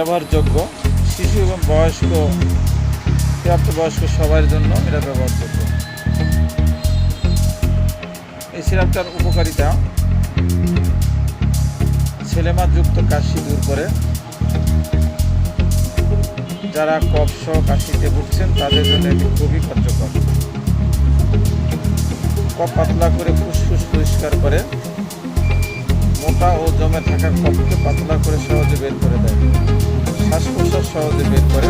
ব্যবহারযোগ্য, শিশু এবং বয়স্ক, প্রাপ্তবয়স্ক সবার জন্য এটা ব্যবহারযোগ্য। এই সিরাপটার উপকারিতা ছেলেমাযুক্ত কাশি দূর করে। যারা কফ সহ কাশিতে ভুগছেন, তাদের জন্য এটি খুবই কার্যকর। কফ পাতলা করে ফুসফুস পরিষ্কার করে মোটা ও জমে থাকা কফকে পাতলা করে সহজে বের করে দেয়। শ্বাস প্রশ্বাস সহজে বের করে।